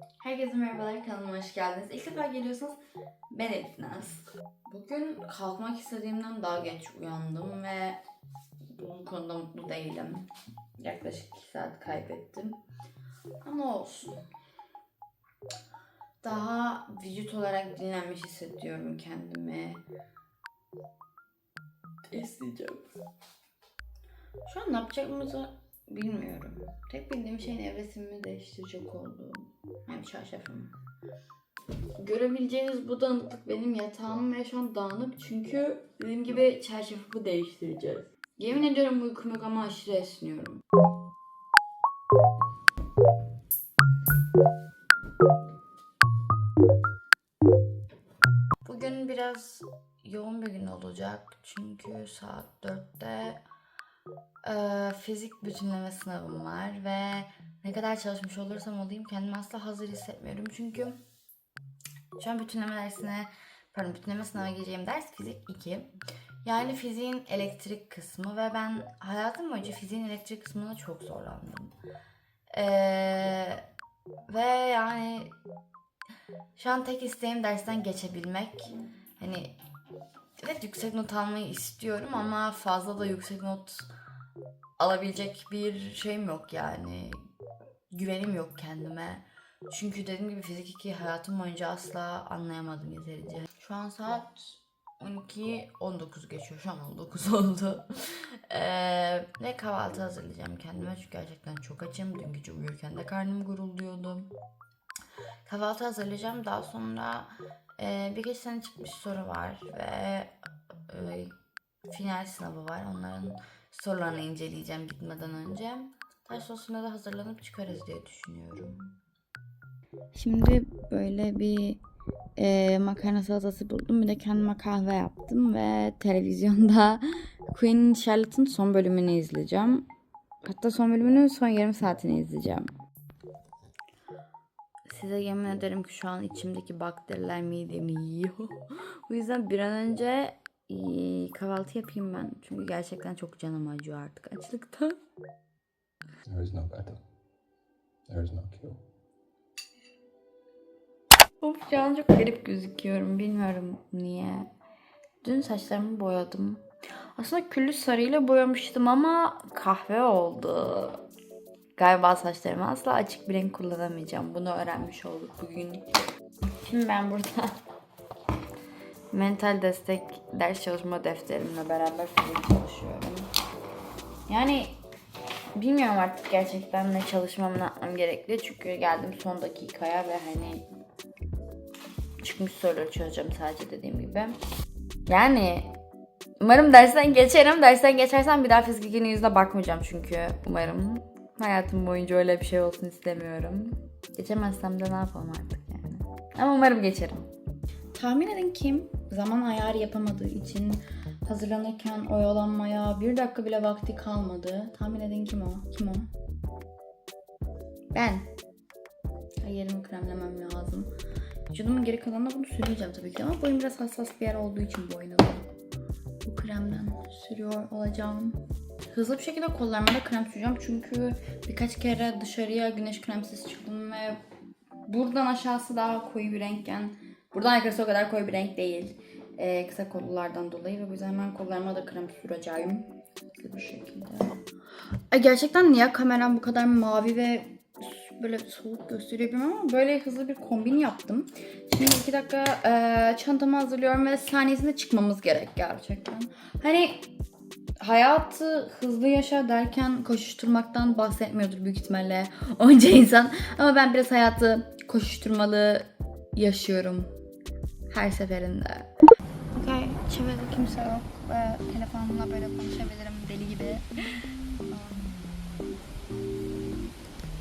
Herkese merhabalar kanalıma hoş geldiniz. İlk defa geliyorsanız ben Elif Naz. Bugün kalkmak istediğimden daha geç uyandım ve bu konuda mutlu değilim. Yaklaşık 2 saat kaybettim. Ama olsun. Daha vücut olarak dinlenmiş hissediyorum kendimi. Esneyeceğim. Şu an ne yapacağımızı bilmiyorum. Tek bildiğim şeyin evresimi değiştirecek olduğum. Yani çarşafım. Görebileceğiniz bu dağınıklık benim yatağım ve şu an dağınık çünkü dediğim gibi çarşafımı değiştireceğiz. Yemin ediyorum uykum yok ama aşırı esniyorum. Bugün biraz yoğun bir gün olacak çünkü saat 4'te eee, fizik bütünleme sınavım var ve ne kadar çalışmış olursam olayım kendimi asla hazır hissetmiyorum çünkü şu an bütünleme dersine pardon bütünleme sınava gireceğim ders fizik 2. Yani fiziğin elektrik kısmı ve ben hayatım boyunca fiziğin elektrik kısmına çok zorlandım. Eee, ve yani şu an tek isteğim dersten geçebilmek. Hani evet yüksek not almayı istiyorum ama fazla da yüksek not alabilecek bir şeyim yok yani. Güvenim yok kendime. Çünkü dediğim gibi fizik 2 hayatım boyunca asla anlayamadım yeterince. Şu an saat 12 19 geçiyor. Şu an 19 oldu. Ee, kahvaltı hazırlayacağım kendime çünkü gerçekten çok açım. Dün gece uyurken de karnım gurulduyordu. Kahvaltı hazırlayacağım. Daha sonra e, birkaç tane çıkmış soru var ve e, final sınavı var. Onların sorularını inceleyeceğim gitmeden önce. Daha sonrasında da hazırlanıp çıkarız diye düşünüyorum. Şimdi böyle bir e, makarna salatası buldum. Bir de kendime kahve yaptım ve televizyonda Queen Charlotte'ın son bölümünü izleyeceğim. Hatta son bölümünün son yarım saatini izleyeceğim. Size yemin ederim ki şu an içimdeki bakteriler midemi yiyor. o yüzden bir an önce e, kahvaltı yapayım ben. Çünkü gerçekten çok canım acıyor artık açlıktan. There is no better. There is no cure. Of şu an çok garip gözüküyorum. Bilmiyorum niye. Dün saçlarımı boyadım. Aslında küllü sarıyla boyamıştım ama kahve oldu. Galiba saçlarımı asla açık bir renk kullanamayacağım. Bunu öğrenmiş olduk bugün. Şimdi ben burada mental destek ders çalışma defterimle beraber fizik çalışıyorum. Yani bilmiyorum artık gerçekten ne çalışmam ne yapmam gerekli. Çünkü geldim son dakikaya ve hani çıkmış soruları çözeceğim sadece dediğim gibi. Yani umarım dersten geçerim. Dersten geçersem bir daha fizik yüzüne bakmayacağım çünkü umarım. Hayatım boyunca öyle bir şey olsun istemiyorum. Geçemezsem de ne yapalım artık yani. Ama umarım geçerim. Tahmin edin kim? Zaman ayarı yapamadığı için hazırlanırken oyalanmaya bir dakika bile vakti kalmadı. Tahmin edin kim o? Kim o? Ben. Yerimi kremlemem lazım. Vücudumun geri kalanına bunu sürmeyeceğim tabii ki ama boyum biraz hassas bir yer olduğu için bu. Bu kremden sürüyor olacağım. Hızlı bir şekilde kollarıma da krem süreceğim çünkü birkaç kere dışarıya güneş kremsiz çıktım ve buradan aşağısı daha koyu bir renkken buradan yukarısı o kadar koyu bir renk değil. Ee, kısa kollulardan dolayı ve bu yüzden hemen kollarıma da krem süreceğim. Hızlı bir şekilde. Ay gerçekten niye kameram bu kadar mavi ve böyle soğuk gösteriyor bilmiyorum ama böyle hızlı bir kombin yaptım. Şimdi iki dakika e, çantamı hazırlıyorum ve saniyesinde çıkmamız gerek gerçekten. Hani hayatı hızlı yaşa derken koşuşturmaktan bahsetmiyordur büyük ihtimalle onca insan. Ama ben biraz hayatı koşuşturmalı yaşıyorum her seferinde. Okay, çevrede kimse yok ve telefonumla böyle konuşabilirim deli gibi.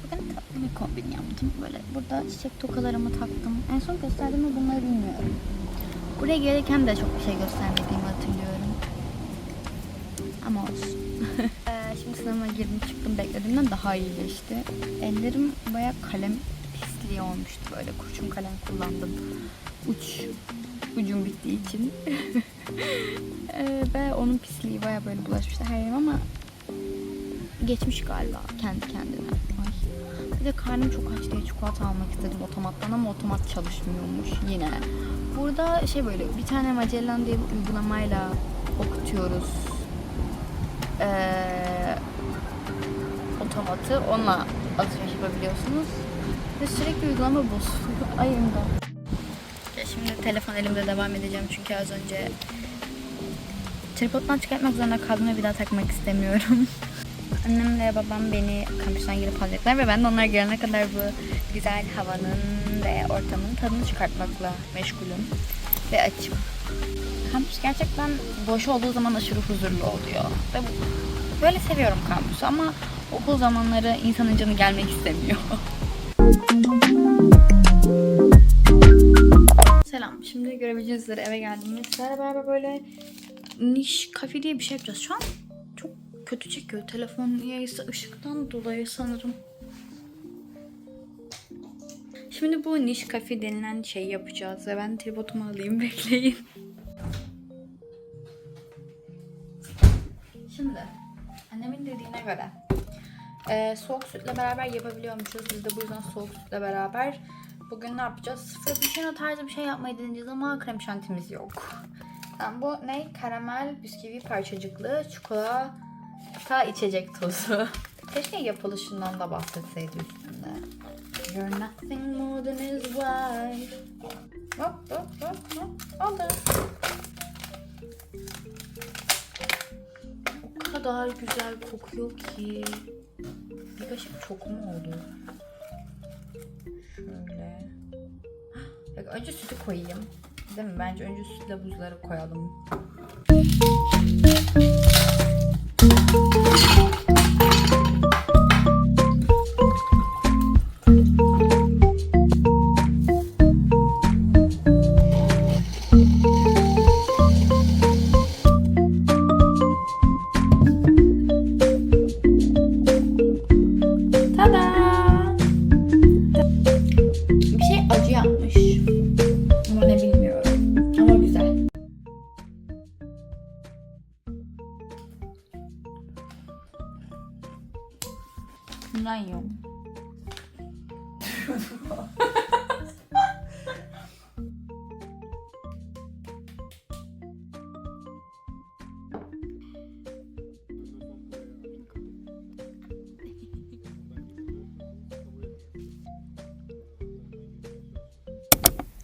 Bugün tatlı bir kombin yaptım. Böyle burada çiçek tokalarımı taktım. En son gösterdiğimi bunları bilmiyorum. Buraya gelirken de çok bir şey göstermediğimi hatırlıyorum. Ama olsun. Ee, Şimdi sınavıma girdim çıktım beklediğimden daha iyi geçti. Ellerim baya kalem pisliği olmuştu böyle kurşun kalem kullandım. Uç ucum bittiği için. Ee, ve onun pisliği baya böyle bulaşmıştı her yerim ama geçmiş galiba kendi kendine. Ay. Bir de karnım çok aç diye çikolata almak istedim otomattan ama otomat çalışmıyormuş yine. Burada şey böyle bir tane Magellan diye bir uygulamayla okutuyoruz. Ee, otomatı onunla alışveriş yapabiliyorsunuz. Ve sürekli uygulama bozuluyor. Ay imdat. Şimdi telefon elimde devam edeceğim çünkü az önce tripoddan çıkartmak zorunda kaldım ve bir daha takmak istemiyorum. Annemle babam beni kampüsten gelip alacaklar ve ben de onlar gelene kadar bu güzel havanın ve ortamın tadını çıkartmakla meşgulüm ve açım. Kampüs gerçekten boş olduğu zaman aşırı huzurlu oluyor. Ve böyle seviyorum kampüsü ama okul zamanları insanın canı gelmek istemiyor. Selam. Şimdi görebileceğiniz üzere eve geldim. ve Sizlerle beraber böyle niş kafe diye bir şey yapacağız. Şu an çok kötü çekiyor. Telefon niyeyse ışıktan dolayı sanırım. Şimdi bu niş kafe denilen şeyi yapacağız ve ben tripodumu alayım bekleyin. Şimdi annemin dediğine göre e, soğuk sütle beraber yapabiliyormuşuz. Biz de bu yüzden soğuk sütle beraber bugün ne yapacağız? Frappuccino tarzı bir şey yapmayı deneyeceğiz ama krem şantimiz yok. Tamam, bu ne? Karamel bisküvi parçacıklı çikolata içecek tozu. Keşke yapılışından da bahsetseydi üstünde. You're nothing more than his wife. Hop hop hop hop. Oldu. Kadar güzel kokuyor ki. Bir kaşık çok mu oldu? Şöyle. Bak önce sütü koyayım. Değil mi? Bence önce sütle buzları koyalım.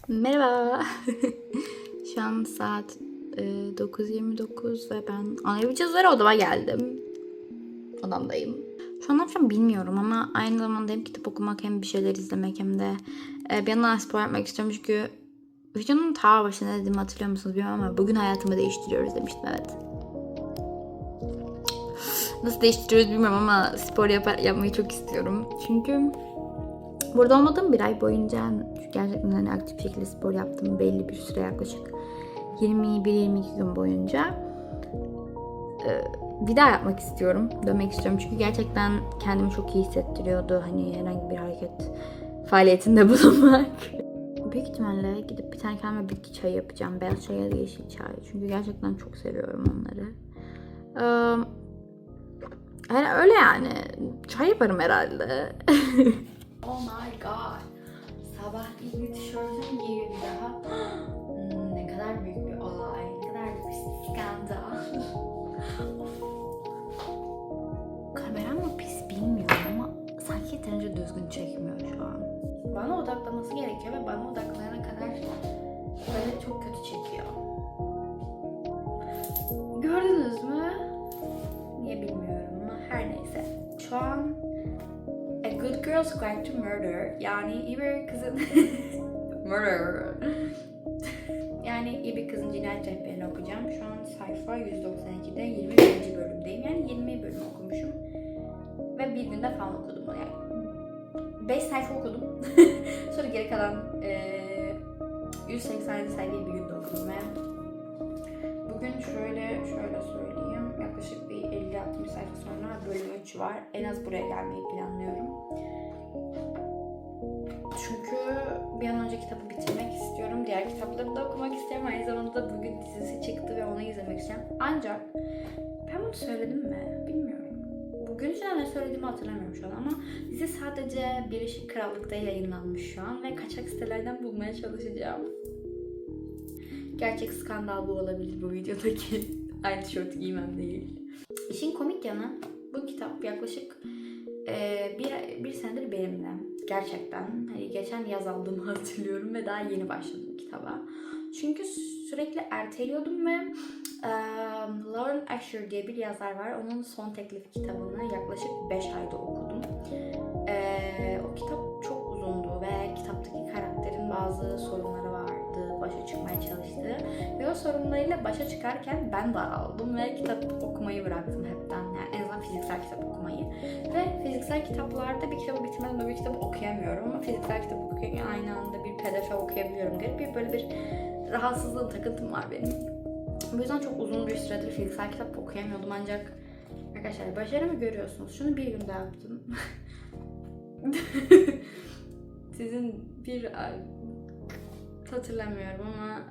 Merhaba. Şu an saat e, 9.29 ve ben anlayabileceğiz üzere odama geldim. Odamdayım. Şu an ne yapacağım bilmiyorum ama aynı zamanda hem kitap okumak hem bir şeyler izlemek hem de e, bir yandan spor yapmak istiyorum çünkü videonun ta başında dediğimi hatırlıyor musunuz bilmiyorum ama bugün hayatımı değiştiriyoruz demiştim evet. Nasıl değiştiriyoruz bilmiyorum ama spor yap- yapmayı çok istiyorum. Çünkü Burada olmadığım bir ay boyunca gerçekten hani aktif şekilde spor yaptım belli bir süre yaklaşık 21-22 gün boyunca. Ee, bir daha yapmak istiyorum. Dönmek istiyorum. Çünkü gerçekten kendimi çok iyi hissettiriyordu. Hani herhangi bir hareket faaliyetinde bulunmak. Büyük ihtimalle gidip bir tane kendime bitki çayı yapacağım. Beyaz çay ya da yeşil çay. Çünkü gerçekten çok seviyorum onları. Ee, öyle yani. Çay yaparım herhalde. Oh my god. Sabah ilk tişörtümü giyiyor bir daha. Hmm, ne kadar büyük bir olay. Ne kadar büyük bir skandal. Kameram mı pis bilmiyorum ama sanki yeterince düzgün çekmiyor şu an. Bana odaklaması gerekiyor ve bana odaklayana kadar böyle çok kötü çekiyor. Gördünüz mü? Niye bilmiyorum ama her neyse. Şu an Girl's Guide to Murder yani iyi bir kızın Murder yani iyi bir kızın cinayet rehberini okuyacağım. Şu an sayfa 192'de 21. bölümdeyim. Yani 20 bölüm okumuşum. Ve bir günde falan okudum yani. 5 sayfa okudum. Sonra geri kalan eee 187 sayfayı bir günde okudum ve bugün şöyle şöyle söyleyeyim. Yaklaşık bir 50-60 sayfa sonra bölüm 3 var. En az buraya gelmeyi planlıyorum. Çünkü bir an önce kitabı bitirmek istiyorum. Diğer kitapları da okumak istiyorum. Aynı zamanda da bugün dizisi çıktı ve onu izlemek istiyorum. Ancak ben bunu söyledim mi? Bilmiyorum. Bugün Gün içinde ne söylediğimi hatırlamıyorum şu an ama dizi sadece Birleşik Krallık'ta yayınlanmış şu an ve kaçak sitelerden bulmaya çalışacağım. Gerçek skandal bu olabilir bu videodaki. Aynı tişörtü giymem değil. İşin komik yanı bu kitap yaklaşık eee, bir, bir senedir benimle. Gerçekten. Hani geçen yaz aldığımı hatırlıyorum ve daha yeni başladım kitaba. Çünkü sürekli erteliyordum ve eee Lauren Asher diye bir yazar var. Onun son teklif kitabını yaklaşık 5 ayda okudum. Eee, o kitap çok uzundu ve kitaptaki karakterin bazı sorunları sorunlarıyla başa çıkarken ben daraldım ve kitap okumayı bıraktım hepten. Yani en azından fiziksel kitap okumayı. Ve fiziksel kitaplarda bir kitabı bitirmeden öbür kitabı okuyamıyorum. Ama fiziksel kitap okurken aynı anda bir pdf okuyabiliyorum. Garip bir böyle bir rahatsızlığım, takıntım var benim. Bu yüzden çok uzun bir süredir fiziksel kitap okuyamıyordum ancak arkadaşlar başarımı görüyorsunuz. Şunu bir günde yaptım. Sizin bir hatırlamıyorum ama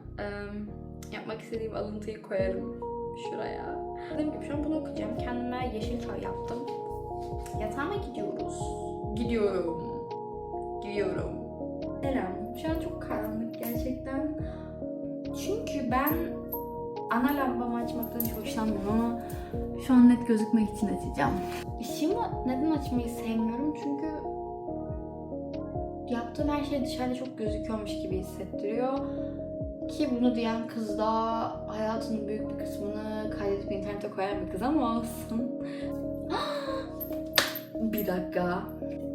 yapmak istediğim alıntıyı koyarım şuraya. Dediğim gibi şu an bunu okuyacağım. Kendime yeşil çay yaptım. Yatağıma gidiyoruz. Gidiyorum. Gidiyorum. Selam. Şu an çok karanlık gerçekten. Çünkü ben ana lambamı açmaktan hiç hoşlanmıyorum ama şu an net gözükmek için açacağım. Işığımı neden açmayı sevmiyorum? Çünkü yaptığım her şey dışarıda çok gözüküyormuş gibi hissettiriyor. Ki bunu diyen kız da hayatının büyük bir kısmını kaydedip internete koyan bir kız ama olsun. bir dakika.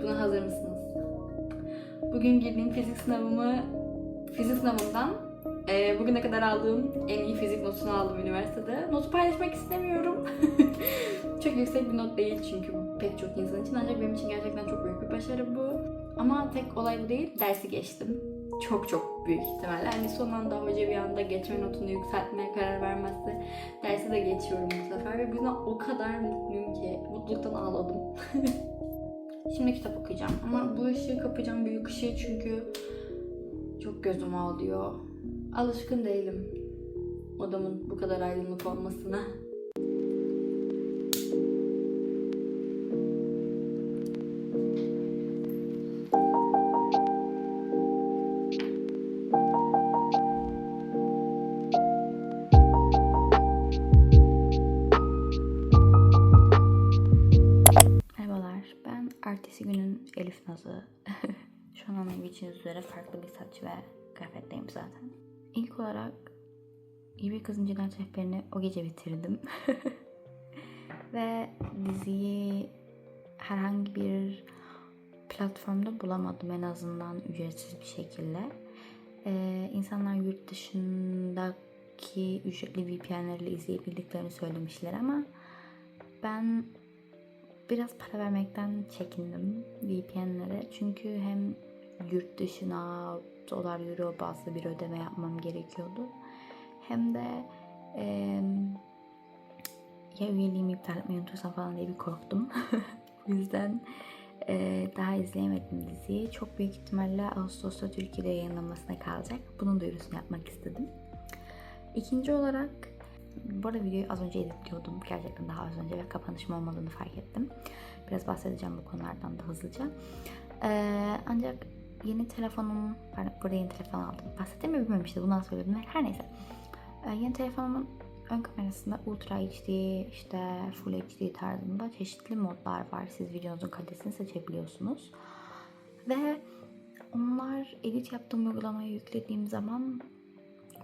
Buna hazır mısınız? Bugün girdiğim fizik sınavımı, fizik sınavından e, bugüne kadar aldığım en iyi fizik notunu aldım üniversitede. Notu paylaşmak istemiyorum. çok yüksek bir not değil çünkü pek çok insan için ancak benim için gerçekten çok büyük bir başarı bu. Ama tek olay bu değil, dersi geçtim. Çok çok büyük ihtimalle. Hani son anda hoca bir anda geçme notunu yükseltmeye karar vermezse dersi de geçiyorum bu sefer. Ve buna o kadar mutluyum ki. Mutluluktan ağladım. Şimdi kitap okuyacağım. Ama bu ışığı kapayacağım büyük ışığı çünkü çok gözüm ağlıyor. Alışkın değilim odamın bu kadar aydınlık olmasına. Ve kıyafetteyim zaten. İlk olarak İyi Bir Kızın Cinayet Rehberi'ni o gece bitirdim. ve diziyi herhangi bir platformda bulamadım en azından ücretsiz bir şekilde. Ee, insanlar yurt dışındaki ücretli VPN'lerle izleyebildiklerini söylemişler ama ben biraz para vermekten çekindim VPN'lere. Çünkü hem yurt dışına dolar euro bazlı bir ödeme yapmam gerekiyordu. Hem de eee ya üyeliğimi iptal etmeyi unutursam falan diye bir korktum. Bu yüzden eee, daha izleyemedim diziyi. Çok büyük ihtimalle Ağustos'ta Türkiye'de yayınlanmasına kalacak. Bunun duyurusunu yapmak istedim. İkinci olarak bu arada videoyu az önce editliyordum. Gerçekten daha az önce ve kapanışım olmadığını fark ettim. Biraz bahsedeceğim bu konulardan da hızlıca. Ee, ancak yeni telefonum, ben burada yeni telefon aldım. Bahsettim mi bilmiyorum işte bundan söyledim. Her neyse. Ee, yeni telefonumun ön kamerasında Ultra HD, işte Full HD tarzında çeşitli modlar var. Siz videonuzun kalitesini seçebiliyorsunuz. Ve onlar edit yaptığım uygulamayı yüklediğim zaman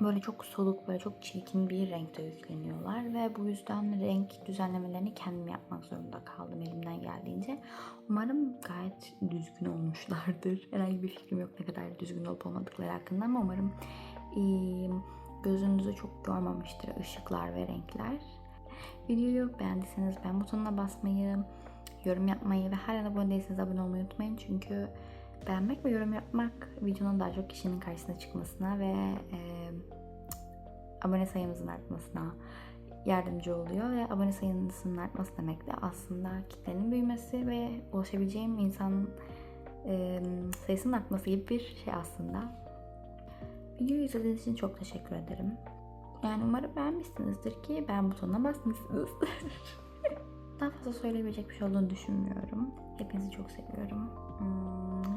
böyle çok soluk, böyle çok çirkin bir renkte yükleniyorlar ve bu yüzden renk düzenlemelerini kendim yapmak zorunda kaldım elimden geldiğince. Umarım gayet düzgün olmuşlardır. Herhangi bir fikrim yok ne kadar düzgün olup olmadıkları hakkında ama umarım gözünüzü çok yormamıştır ışıklar ve renkler. Videoyu beğendiyseniz beğen butonuna basmayı, yorum yapmayı ve hala abone değilseniz abone olmayı unutmayın çünkü beğenmek ve yorum yapmak videonun daha çok kişinin karşısına çıkmasına ve e, abone sayımızın artmasına yardımcı oluyor ve abone sayınızın artması demek de aslında kitlenin büyümesi ve ulaşabileceğim insan e, sayısının artması gibi bir şey aslında. Videoyu izlediğiniz için çok teşekkür ederim. Yani umarım beğenmişsinizdir ki beğen butonuna basmışsınızdır. Daha fazla söyleyebilecek bir şey olduğunu düşünmüyorum. Hepinizi çok seviyorum. Hmm.